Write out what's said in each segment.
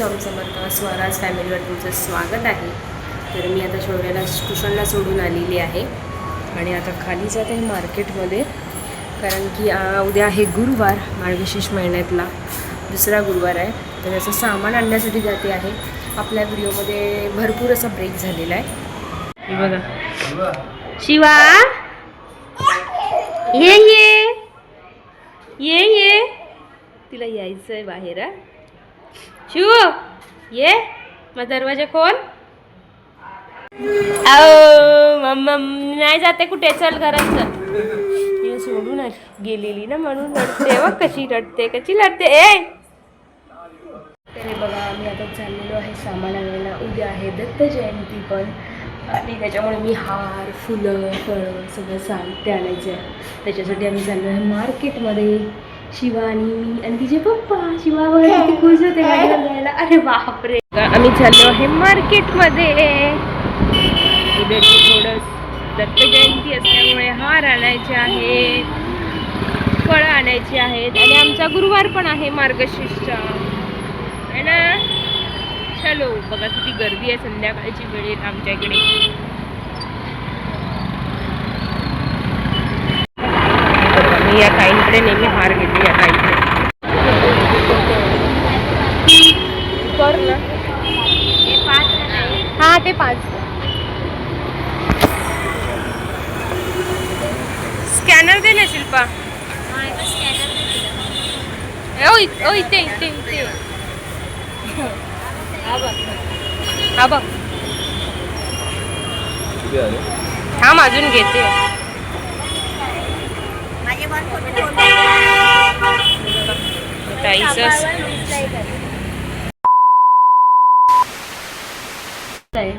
स्वामी समर्थ स्वराज फॅमिलीवर तुमचं स्वागत आहे. तर मी आता शौर्याला ट्युशनला सोडून आलेली आहे. आणि आता खाली जात आहे मार्केटमध्ये. कारण की उद्या आहे गुरुवार मार्गशीर्ष महिन्यातला दुसरा गुरुवार आहे. तर त्याचं सामान आणण्यासाठी जाते आहे. आपल्या व्हिडिओमध्ये भरपूर असा ब्रेक झालेला आहे. बघा. शिवा! ये ये! ये ये! तिला यायचं आहे बाहेर शिव ये मग दरवाजा खोल. नाही जाते कुठे? चल घरात चल सोडून गेलेली ना म्हणून रडते व कशी रडते कशी लढते ए! तरी बघा आम्ही आता चाललेलो आहे सामान आणायला उद्या आहे दत्त जयंती पण. आणि त्याच्यामुळे मी हार फुलं फळं सगळं साहित्य आणायचं आहे त्याच्यासाठी आम्ही चाललो आहे मार्केटमध्ये. शिवा आणि मी आणि तिचे पप्पा. शिवा वगैरे किती खुश होते गाडीवर जायला अरे बापरे. आम्ही चाललो आहे मार्केटमध्ये. उद्याची थोडं दत्त जयंती असल्यामुळे हार आणायचे आहेत. फळं आणायची आहेत. आणि आमचा गुरुवार पण आहे मार्गशीर्षचा है ना? चलो बघा किती गर्दी आहे संध्याकाळची वेळेत आमच्या इकडे मी या काहींकडे नेहमी हार घेते या ना. हा ते पाच. स्कॅनर दे ना शिल्पा. ओ इथे इथे इथे. हा बघ. थांब अजून घेते.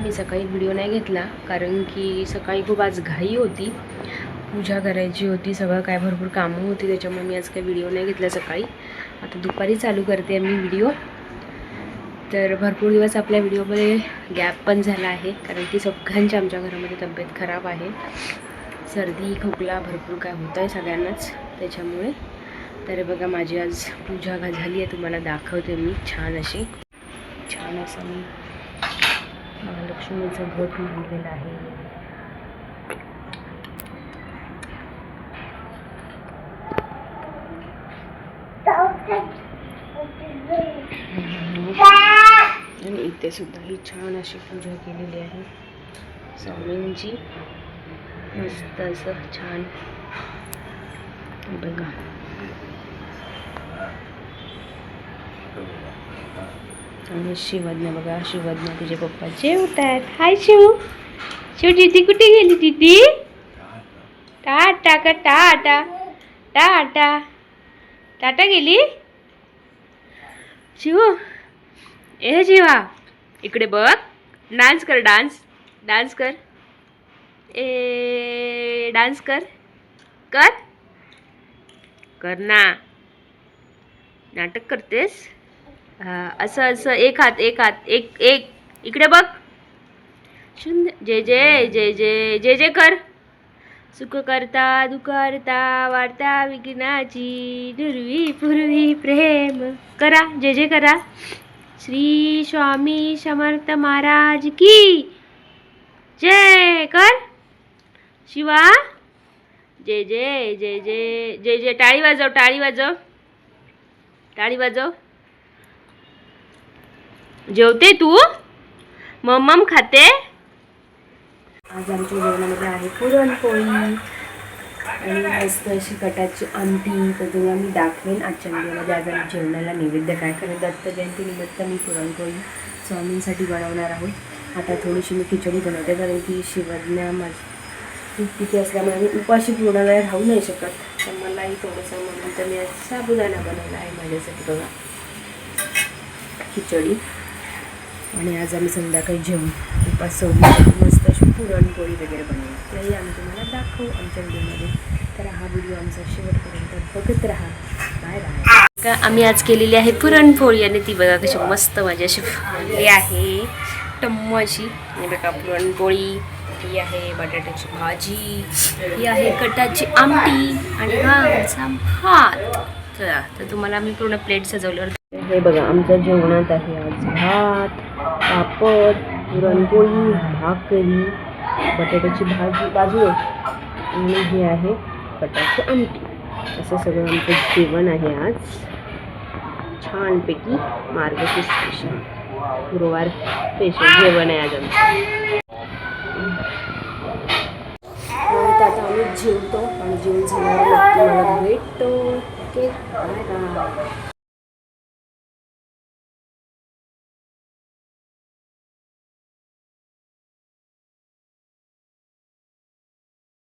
मी सकाळी व्हिडिओ नाही घेतला कारण की सकाळी खूप आज घाई होती. पूजा करायची होती सगळं काय भरपूर कामं होती त्याच्यामुळे मी आज काही व्हिडिओ नाही घेतला सकाळी. आता दुपारी चालू करते मी व्हिडिओ तर भरपूर दिवस आपल्या व्हिडिओमध्ये गॅप पण झाला आहे कारण की सगळ्यांच्या आमच्या घरामध्ये तब्येत खराब आहे. सर्दी खोकला भरपूर काय होत आहे सगळ्यांनाच त्याच्यामुळे. तर बघा माझी आज पूजा का झाली आहे तुम्हाला दाखवते मी छान अशी. छान असं मी महालक्ष्मीचं घट मांडलेलं आहे. आणि इथे सुद्धा ही छान अशी पूजा केलेली आहे. स्वामींची. मस्त असं छान. बघा. आणि शिवज्ञ बघा शिवज्ञ तुझे पप्पा आहेत हाय शिव. शिव दीदी कुठे गेली दीदी टाटा का टाटा? टाटा. टाटा गेली? शिव. ए शिवा. इकडे बघ. डान्स कर डान्स डान्स कर. ए डान्स कर. कर. कर ना. नाटक करतेस? असं असं. एक हात एक हात. एक एक. इकडे बघ. शून्य जे जे जे जे जे जे कर. सुख करता दुखरता वार्ता विघ्नाची दुर्वी पूर्वी प्रेम. करा. जे जे करा. श्री स्वामी समर्थ महाराज की. जय. कर. शिवा? जे जे जे जे जे जे टाळी वाजव टाळी वाजव. टाळी वाजव. जेवते तू? मम्मम खाते? आज आमच्या जेवणामध्ये आहे पुरणपोळी आणि मस्त अशी कटाची आमटी. तर तुम्हाला मी दाखवेन आजच्या व्हिडिओमध्ये. आज आम्ही जेवणाला नैवेद्य काय करेन दत्त जयंतीनिमित्त मी पुरणपोळी स्वामींसाठी बनवणार आहोत आता थोडीशी मी खिचडी बनवते कारण की शिवज्ञा माझी खूप तिथे असल्यामुळे मी उपाशी पूर्ण वेळ राहू नाही शकत. तर मलाही थोडंसं म्हणून तर मी आज साबुदाणा बनवला आहे माझ्यासाठी बघा. खिचडी. आणि आज आम्ही संध्याकाळी जेवण उपास सोडून मस्त अशी पुरणपोळी वगैरे बनवू त्याही आम्ही तुम्हाला दाखवू आमच्या व्हिडिओमध्ये. तर हा व्हिडिओ आमचा शेवटपर्यंत बघत राहा. Bye bye. का आम्ही आज केलेली आहे पुरणपोळी आणि ती बघा कशी मस्त माझी अशी फुलली आहे. टम्म अशी. आणि बघा पुरणपोळी ही आहे बटाट्याची भाजी ही आहे कटाची आमटी आणि हा आमचा भात. चला तर तुम्हाला मी पूर्ण प्लेट सजवल्यावर हे बघा आमच्या जेवणात आहे आज भात पापड पुरणपोळी भाकरी बटाट्याची भाजी बाजू आणि हे आहे बटाट्याची आमटी. असं सगळं आमचं जेवण आहे आज. छानपैकी मार्गशीर्ष स्पेशल गुरुवार स्पेशल जेवण आहे आज आमचं. आणि आता आम्ही जेवतो आणि जेवण झाल्यावर नक्की मला भेटतो ओके बाय बाय